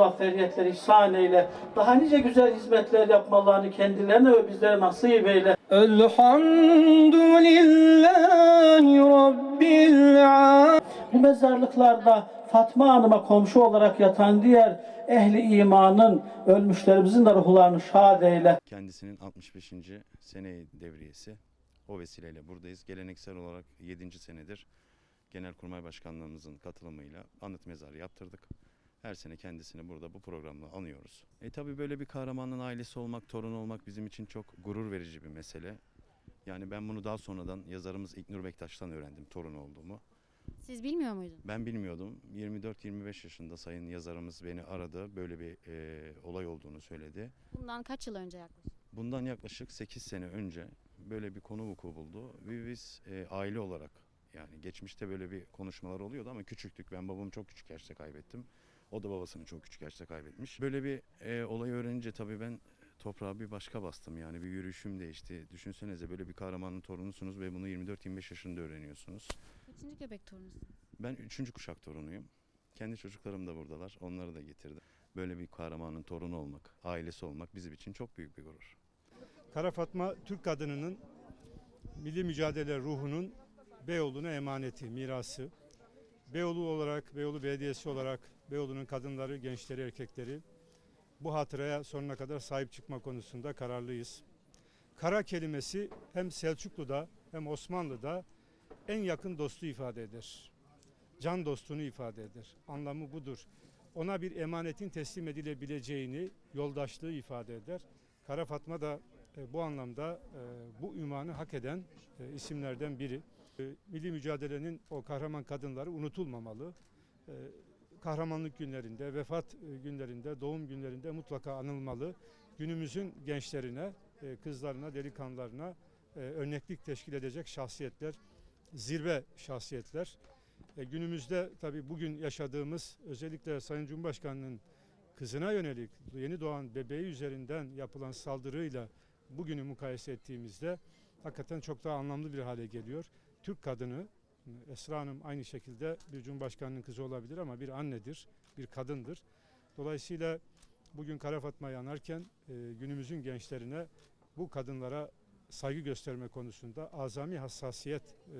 muzafferiyetler ihsan eyle. Daha nice güzel hizmetler yapmalarını kendilerine ve bizlere nasip eyle. Elhamdülillahi Rabbil alemin. Bu mezarlıklarda Fatma Hanım'a komşu olarak yatan diğer ehli imanın ölmüşlerimizin de ruhlarını şad eyle. Kendisinin 65. sene devriyesi. O vesileyle buradayız. Geleneksel olarak 7. senedir Genelkurmay Başkanlığımızın katılımıyla anıt mezarı yaptırdık. Her sene kendisini burada bu programla anıyoruz. E tabi böyle bir kahramanın ailesi olmak, torun olmak bizim için çok gurur verici bir mesele. Yani ben bunu daha sonradan yazarımız İknur Bektaş'tan öğrendim torun olduğumu. Siz bilmiyor muydunuz? Ben bilmiyordum. 24-25 yaşında sayın yazarımız beni aradı. Böyle bir e, olay olduğunu söyledi. Bundan kaç yıl önce yaklaşık? Bundan yaklaşık 8 sene önce böyle bir konu vuku buldu. Ve biz e, aile olarak yani geçmişte böyle bir konuşmalar oluyordu ama küçüktük. Ben babamı çok küçük yaşta kaybettim. O da babasını çok küçük yaşta kaybetmiş. Böyle bir e, olay öğrenince tabii ben toprağa bir başka bastım yani bir yürüyüşüm değişti. Düşünsenize böyle bir kahramanın torunusunuz ve bunu 24-25 yaşında öğreniyorsunuz. Kaçıncı göbek torunusunuz? Ben üçüncü kuşak torunuyum. Kendi çocuklarım da buradalar. Onları da getirdim. Böyle bir kahramanın torunu olmak, ailesi olmak bizim için çok büyük bir gurur. Kara Fatma Türk kadınının milli mücadele ruhunun Beyoğlu'na emaneti, mirası. Beyoğlu olarak, Beyoğlu Belediyesi olarak Beyoğlu'nun kadınları, gençleri, erkekleri bu hatıraya sonuna kadar sahip çıkma konusunda kararlıyız. Kara kelimesi hem Selçuklu'da hem Osmanlı'da en yakın dostu ifade eder. Can dostunu ifade eder. Anlamı budur. Ona bir emanetin teslim edilebileceğini, yoldaşlığı ifade eder. Kara Fatma da e, bu anlamda e, bu ünvanı hak eden e, isimlerden biri. E, milli mücadelenin o kahraman kadınları unutulmamalı. E, kahramanlık günlerinde, vefat e, günlerinde, doğum günlerinde mutlaka anılmalı. Günümüzün gençlerine, e, kızlarına, delikanlılarına e, örneklik teşkil edecek şahsiyetler, zirve şahsiyetler. Günümüzde tabii bugün yaşadığımız özellikle Sayın Cumhurbaşkanı'nın kızına yönelik yeni doğan bebeği üzerinden yapılan saldırıyla bugünü mukayese ettiğimizde hakikaten çok daha anlamlı bir hale geliyor. Türk kadını Esra Hanım aynı şekilde bir cumhurbaşkanının kızı olabilir ama bir annedir, bir kadındır. Dolayısıyla bugün Kara Fatma'yı anarken e, günümüzün gençlerine bu kadınlara saygı gösterme konusunda azami hassasiyet e,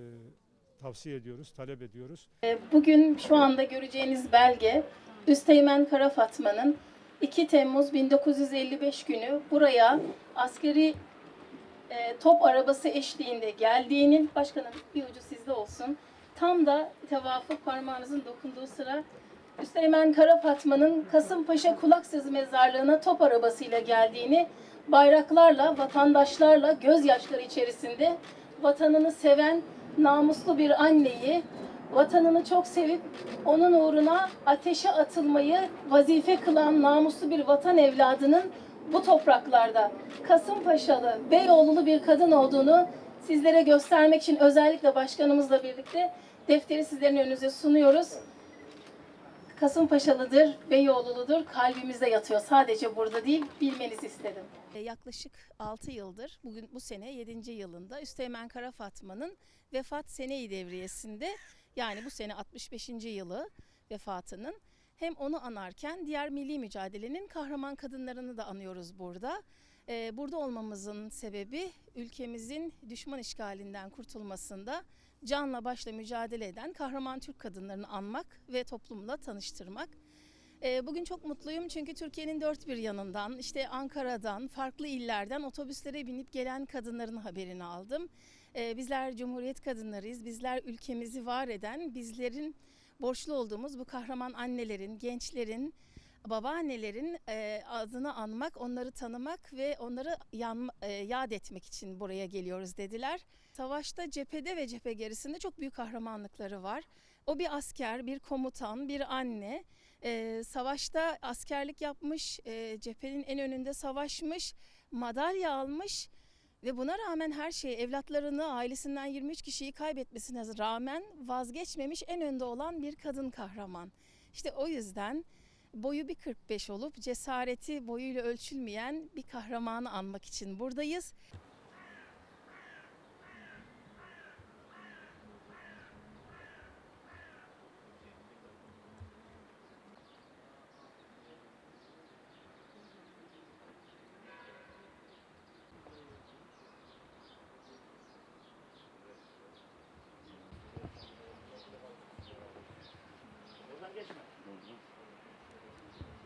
tavsiye ediyoruz, talep ediyoruz. E, Bugün şu anda göreceğiniz belge Üsteğmen Kara Fatma'nın 2 Temmuz 1955 günü buraya askeri e, top arabası eşliğinde geldiğinin başkanım bir ucu sizde olsun. Tam da tevafuk parmağınızın dokunduğu sıra Üsteğmen Kara Fatma'nın Kasımpaşa Kulaksızı mezarlığına top arabasıyla geldiğini bayraklarla, vatandaşlarla gözyaşları içerisinde vatanını seven namuslu bir anneyi, vatanını çok sevip onun uğruna ateşe atılmayı vazife kılan namuslu bir vatan evladının bu topraklarda Kasımpaşalı, Beyoğlulu bir kadın olduğunu sizlere göstermek için özellikle başkanımızla birlikte defteri sizlerin önünüze sunuyoruz. Kasımpaşalıdır, Beyoğluludur, kalbimizde yatıyor. Sadece burada değil, bilmenizi istedim. E, Yaklaşık 6 yıldır, bugün bu sene 7. yılında Üsteğmen Kara Fatma'nın vefat seneyi devriyesinde yani bu sene 65. yılı vefatının hem onu anarken diğer milli mücadelenin kahraman kadınlarını da anıyoruz burada. E, Burada olmamızın sebebi ülkemizin düşman işgalinden kurtulmasında canla başla mücadele eden kahraman Türk kadınlarını anmak ve toplumla tanıştırmak. Ee, Bugün çok mutluyum çünkü Türkiye'nin dört bir yanından, işte Ankara'dan, farklı illerden otobüslere binip gelen kadınların haberini aldım. Ee, Bizler Cumhuriyet kadınlarıyız, bizler ülkemizi var eden, bizlerin borçlu olduğumuz bu kahraman annelerin, gençlerin, babaannelerin e, adını anmak, onları tanımak ve onları yan, e, yad etmek için buraya geliyoruz dediler. Savaşta cephede ve cephe gerisinde çok büyük kahramanlıkları var. O bir asker, bir komutan, bir anne. Ee, savaşta askerlik yapmış, e, cephenin en önünde savaşmış, madalya almış ve buna rağmen her şeyi evlatlarını, ailesinden 23 kişiyi kaybetmesine rağmen vazgeçmemiş en önde olan bir kadın kahraman. İşte o yüzden boyu bir 45 olup cesareti boyuyla ölçülmeyen bir kahramanı anmak için buradayız.